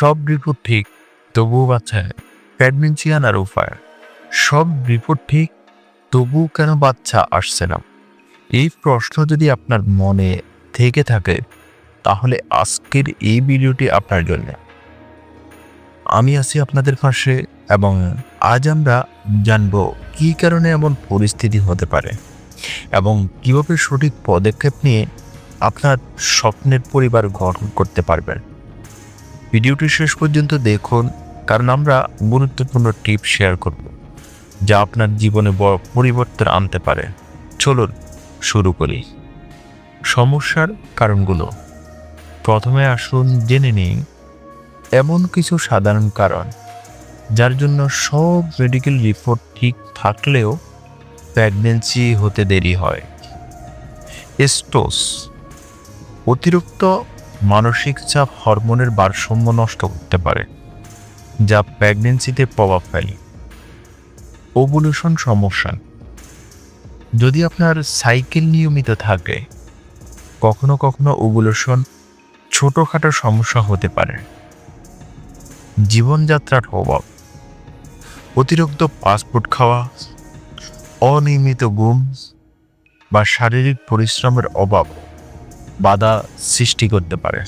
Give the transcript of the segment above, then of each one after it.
সব রিপোর্ট ঠিক, তবুও বাচ্চা প্রেগনেন্সি আর উপায় সব রিপোর্ট ঠিক, তবুও কেন বাচ্চা আসছে না? এই প্রশ্ন যদি আপনার মনে থেকে থাকে, তাহলে আজকের এই ভিডিওটি আপনার জন্য। আমি আছি আপনাদের পাশে এবং আজ আমরা জানব কী কারণে এমন পরিস্থিতি হতে পারে এবং কীভাবে সঠিক পদক্ষেপ নিয়ে আপনার স্বপ্নের পরিবার গঠন করতে পারবেন। ভিডিওটি শেষ পর্যন্ত দেখুন, কারণ আমরা গুরুত্বপূর্ণ টিপ শেয়ার করব, যা আপনার জীবনে বড় পরিবর্তন আনতে পারে। চলুন, শুরু করি। সমস্যার কারণগুলো। প্রথমে আসুন জেনে নিই, এমন কিছু সাধারণ কারণ, যার জন্য সব মেডিকেল রিপোর্ট ঠিক থাকলেও প্রেগনেন্সি হতে দেরি হয়। স্টোস অতিরিক্ত মানসিক চাপ হরমোনের ভারসাম্য নষ্ট করতে পারে, যা প্রেগনেন্সিতে প্রভাব ফেলে। ওভুলেশন সমস্যা। যদি আপনার সাইকেল নিয়মিত থাকে, কখনো কখনো ওভুলেশন ছোটোখাটো সমস্যা হতে পারে। জীবনযাত্রার প্রভাব অতিরিক্ত পাসপোর্ট খাওয়া, অনিয়মিত ঘুম বা শারীরিক পরিশ্রমের অভাব বাধা সৃষ্টি করতে পারে।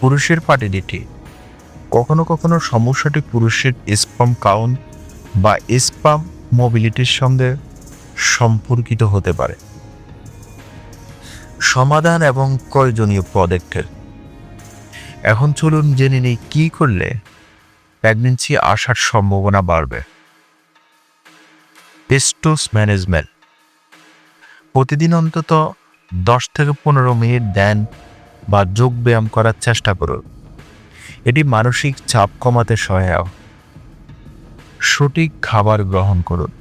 পুরুষের পার্টিডিটি কখনো কখনো সমস্যাটি পুরুষের স্পাম কাউন্ট বা স্পাম মোবিলিটির সঙ্গে সম্পর্কিত হতে পারে। সমাধান এবং প্রয়োজনীয় পদক্ষেপ। এখন চলুন জেনে নিই কী করলে প্রেগনেন্সি আসার সম্ভাবনা বাড়বে। টেস্টোস ম্যানেজমেন্ট। প্রতিদিন অন্তত দশ থেকে পনেরো মিনিট ধ্যান বা যোগ ব্যায়াম করার চেষ্টা করুন। এটি মানসিক চাপ কমাতে সহায়ক। সঠিক খাবার গ্রহণ করুন।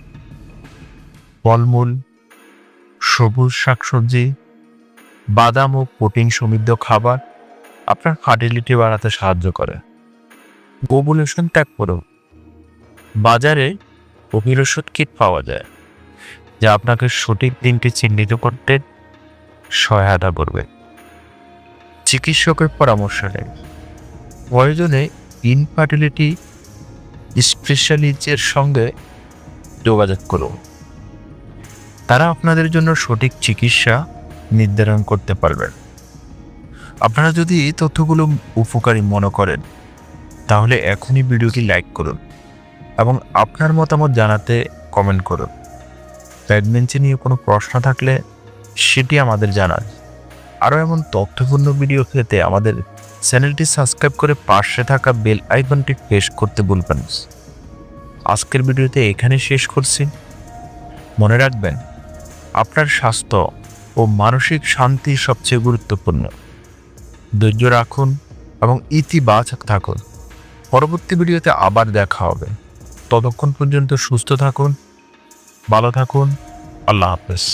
ফলমূল, সবুজ শাকসবজি, বাদাম ও প্রোটিন সমৃদ্ধ খাবার আপনার ফার্টিলিটি বাড়াতে সাহায্য করে। ওভুলেশন ত্যাগ করুন। বাজারে ওভিলেশন কিট পাওয়া যায়, যা আপনাকে সঠিক দিনটি চিহ্নিত করতে সহায়তা করবে। চিকিৎসকের পরামর্শ নেই প্রয়োজনে ইনফার্টিলিটি স্পেশালিস্টের সঙ্গে যোগাযোগ করুন। তারা আপনাদের জন্য সঠিক চিকিৎসা নির্ধারণ করতে পারবেন। আপনারা যদি এই তথ্যগুলো উপকারী মনে করেন, তাহলে এখনই ভিডিওটি লাইক করুন এবং আপনার মতামত জানাতে কমেন্ট করুন। প্রেগনেন্সি নিয়ে কোনো প্রশ্ন থাকলে সেটি আমাদের জানান। আরও এমন তথ্যপূর্ণ ভিডিও পেতে আমাদের চ্যানেলটি সাবস্ক্রাইব করে পাশে থাকা বেল আইকনটি প্রেস করতে ভুলবেন আজকের ভিডিওতে এখানে শেষ করছি। মনে রাখবেন, আপনার স্বাস্থ্য ও মানসিক শান্তি সবচেয়ে গুরুত্বপূর্ণ। ধৈর্য রাখুন এবং ইতিবাচক থাকুন। পরবর্তী ভিডিওতে আবার দেখা হবে। ততক্ষণ পর্যন্ত সুস্থ থাকুন, ভালো থাকুন। আল্লাহ হাফেজ।